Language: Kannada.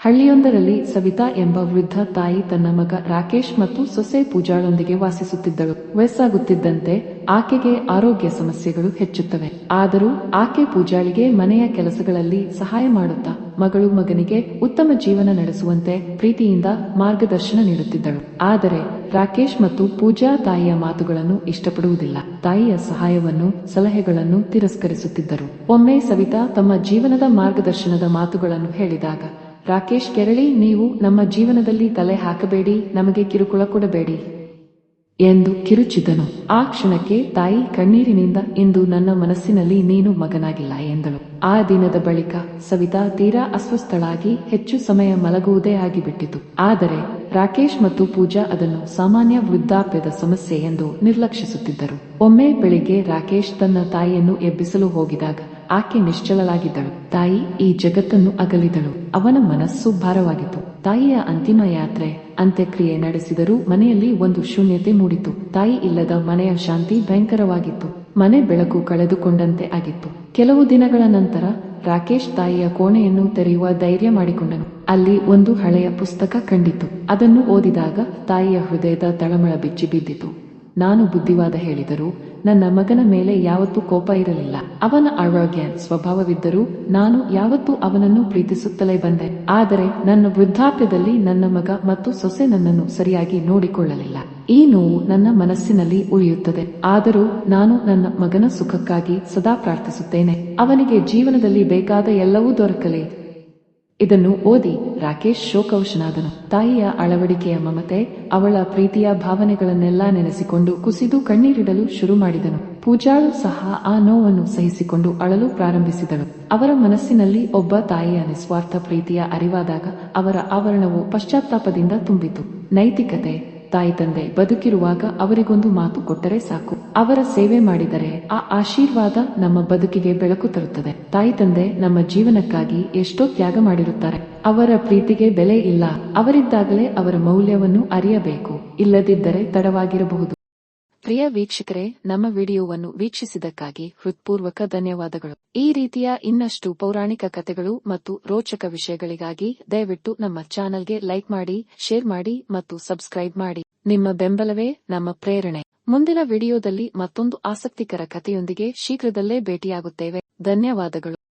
ಹಳ್ಳಿಯೊಂದರಲ್ಲಿ ಸವಿತಾ ಎಂಬ ವೃದ್ಧ ತಾಯಿ ತನ್ನ ಮಗ ರಾಕೇಶ್ ಮತ್ತು ಸೊಸೆ ಪೂಜಾಳೊಂದಿಗೆ ವಾಸಿಸುತ್ತಿದ್ದಳು ವಯಸ್ಸಾಗುತ್ತಿದ್ದಂತೆ ಆಕೆಗೆ ಆರೋಗ್ಯ ಸಮಸ್ಯೆಗಳು ಹೆಚ್ಚುತ್ತವೆ. ಆದರೂ ಆಕೆ ಪೂಜಾಳಿಗೆ ಮನೆಯ ಕೆಲಸಗಳಲ್ಲಿ ಸಹಾಯ ಮಾಡುತ್ತಾ ಮಗಳು ಮಗನಿಗೆ ಉತ್ತಮ ಜೀವನ ನಡೆಸುವಂತೆ ಪ್ರೀತಿಯಿಂದ ಮಾರ್ಗದರ್ಶನ ನೀಡುತ್ತಿದ್ದಳು. ಆದರೆ ರಾಕೇಶ್ ಮತ್ತು ಪೂಜಾ ತಾಯಿಯ ಮಾತುಗಳನ್ನು ಇಷ್ಟಪಡುವುದಿಲ್ಲ. ತಾಯಿಯ ಸಹಾಯವನ್ನು, ಸಲಹೆಗಳನ್ನು ತಿರಸ್ಕರಿಸುತ್ತಿದ್ದರು. ಒಮ್ಮೆ ಸವಿತಾ ತಮ್ಮ ಜೀವನದ ಮಾರ್ಗದರ್ಶನದ ಮಾತುಗಳನ್ನು ಹೇಳಿದಾಗ ರಾಕೇಶ್ ಕೆರಳಿ, ನೀವು ನಮ್ಮ ಜೀವನದಲ್ಲಿ ತಲೆ ಹಾಕಬೇಡಿ, ನಮಗೆ ಕಿರುಕುಳ ಕೊಡಬೇಡಿ ಎಂದು ಕಿರುಚಿದನು ಆ ಕ್ಷಣಕ್ಕೆ ತಾಯಿ ಕಣ್ಣೀರಿನಿಂದ, ಇಂದು ನನ್ನ ಮನಸ್ಸಿನಲ್ಲಿ ನೀನು ಮಗನಾಗಿಲ್ಲ ಎಂದಳು. ಆ ದಿನದ ಬಳಿಕ ಸವಿತಾ ತೀರಾ ಅಸ್ವಸ್ಥಳಾಗಿ ಹೆಚ್ಚು ಸಮಯ ಮಲಗುವುದೇ ಆಗಿಬಿಟ್ಟಿತು. ಆದರೆ ರಾಕೇಶ್ ಮತ್ತು ಪೂಜಾ ಅದನ್ನು ಸಾಮಾನ್ಯ ವೃದ್ಧಾಪ್ಯದ ಸಮಸ್ಯೆ ಎಂದು ನಿರ್ಲಕ್ಷಿಸುತ್ತಿದ್ದರು. ಒಮ್ಮೆ ಬೆಳಿಗ್ಗೆ ರಾಕೇಶ್ ತನ್ನ ತಾಯಿಯನ್ನು ಎಬ್ಬಿಸಲು ಹೋಗಿದಾಗ ಆಕೆ ನಿಶ್ಚಲಳಾಗಿದ್ದಳು. ತಾಯಿ ಈ ಜಗತ್ತನ್ನು ಅಗಲಿದಳು. ಅವನ ಮನಸ್ಸು ಭಾರವಾಗಿತ್ತು. ತಾಯಿಯ ಅಂತಿಮ ಯಾತ್ರೆ, ಅಂತ್ಯಕ್ರಿಯೆ ನಡೆಸಿದರೂ ಮನೆಯಲ್ಲಿ ಒಂದು ಶೂನ್ಯತೆ ಮೂಡಿತು ತಾಯಿ ಇಲ್ಲದ ಮನೆಯ ಶಾಂತಿ ಭಯಂಕರವಾಗಿತ್ತು. ಮನೆ ಬೆಳಕು ಕಳೆದುಕೊಂಡಂತೆ ಆಗಿತ್ತು. ಕೆಲವು ದಿನಗಳ ನಂತರ ರಾಕೇಶ್ ತಾಯಿಯ ಕೋಣೆಯನ್ನು ತೆರೆಯುವ ಧೈರ್ಯ ಮಾಡಿಕೊಂಡನು. ಅಲ್ಲಿ ಒಂದು ಹಳೆಯ ಪುಸ್ತಕ ಕಂಡಿತು. ಅದನ್ನು ಓದಿದಾಗ ತಾಯಿಯ ಹೃದಯದ ತಳಮಳ ಬಿಚ್ಚಿ ಬಿದ್ದಿತು. ನಾನು ಬುದ್ಧಿವಾದ ಹೇಳಿದರೂ ನನ್ನ ಮಗನ ಮೇಲೆ ಯಾವತ್ತೂ ಕೋಪ ಇರಲಿಲ್ಲ. ಅವನ ಆರೋಗ್ಯ ಸ್ವಭಾವವಿದ್ದರೂ ನಾನು ಯಾವತ್ತೂ ಅವನನ್ನು ಪ್ರೀತಿಸುತ್ತಲೇ ಬಂದೆ. ಆದರೆ ನನ್ನ ವೃದ್ಧಾಪ್ಯದಲ್ಲಿ ನನ್ನ ಮಗ ಮತ್ತು ಸೊಸೆ ನನ್ನನ್ನು ಸರಿಯಾಗಿ ನೋಡಿಕೊಳ್ಳಲಿಲ್ಲ. ಈ ನೋವು ನನ್ನ ಮನಸ್ಸಿನಲ್ಲಿ ಉಳಿಯುತ್ತದೆ. ಆದರೂ ನಾನು ನನ್ನ ಮಗನ ಸುಖಕ್ಕಾಗಿ ಸದಾ ಪ್ರಾರ್ಥಿಸುತ್ತೇನೆ. ಅವನಿಗೆ ಜೀವನದಲ್ಲಿ ಬೇಕಾದ ಎಲ್ಲವೂ ದೊರಕಲಿ. ಇದನ್ನು ಓದಿ ರಾಕೇಶ್ ಶೋಕವಶನಾದನು. ತಾಯಿಯ ಅಳವಡಿಕೆಯ ಮಮತೆ, ಅವಳ ಪ್ರೀತಿಯ ಭಾವನೆಗಳನ್ನೆಲ್ಲ ನೆನೆಸಿಕೊಂಡು ಕುಸಿದು ಕಣ್ಣೀರಿಡಲು ಶುರು ಮಾಡಿದನು. ಪೂಜಾಳು ಸಹ ಆ ನೋವನ್ನು ಸಹಿಸಿಕೊಂಡು ಅಳಲು ಪ್ರಾರಂಭಿಸಿದಳು. ಅವರ ಮನಸ್ಸಿನಲ್ಲಿ ಒಬ್ಬ ತಾಯಿಯ ನಿಸ್ವಾರ್ಥ ಪ್ರೀತಿಯ ಅರಿವಾದಾಗ ಅವರ ಆವರಣವು ಪಶ್ಚಾತ್ತಾಪದಿಂದ ತುಂಬಿತು. ನೈತಿಕತೆ ತಾಯಿ ತಂದೆ ಬದುಕಿರುವಾಗ ಅವರಿಗೊಂದು ಮಾತು ಕೊಟ್ಟರೆ ಸಾಕು. ಅವರ ಸೇವೆ ಮಾಡಿದರೆ ಆ ಆಶೀರ್ವಾದ ನಮ್ಮ ಬದುಕಿಗೆ ಬೆಳಕು ತರುತ್ತದೆ. ತಾಯಿ ತಂದೆ ನಮ್ಮ ಜೀವನಕ್ಕಾಗಿ ಎಷ್ಟೋ ತ್ಯಾಗ ಮಾಡಿರುತ್ತಾರೆ. ಅವರ ಪ್ರೀತಿಗೆ ಬೆಲೆ ಇಲ್ಲ. ಅವರಿದ್ದಾಗಲೇ ಅವರ ಮೌಲ್ಯವನ್ನು ಅರಿಯಬೇಕು. ಇಲ್ಲದಿದ್ದರೆ ತಡವಾಗಿರಬಹುದು. ಪ್ರಿಯ ವೀಕ್ಷಕರೇ, ನಮ್ಮ ವಿಡಿಯೋವನ್ನು ವೀಕ್ಷಿಸಿದಕ್ಕಾಗಿ ಹೃತ್ಪೂರ್ವಕ ಧನ್ಯವಾದಗಳು. ಈ ರೀತಿಯ ಇನ್ನಷ್ಟು ಪೌರಾಣಿಕ ಕಥೆಗಳು ಮತ್ತು ರೋಚಕ ವಿಷಯಗಳಿಗಾಗಿ ದಯವಿಟ್ಟು ನಮ್ಮ ಚಾನೆಲ್ಗೆ ಲೈಕ್ ಮಾಡಿ, ಶೇರ್ ಮಾಡಿ ಮತ್ತು ಸಬ್ಸ್ಕ್ರೈಬ್ ಮಾಡಿ. ನಿಮ್ಮ ಬೆಂಬಲವೇ ನಮ್ಮ ಪ್ರೇರಣೆ. ಮುಂದಿನ ವಿಡಿಯೋದಲ್ಲಿ ಮತ್ತೊಂದು ಆಸಕ್ತಿಕರ ಕಥೆಯೊಂದಿಗೆ ಶೀಘ್ರದಲ್ಲೇ ಭೇಟಿಯಾಗುತ್ತೇವೆ. ಧನ್ಯವಾದಗಳು.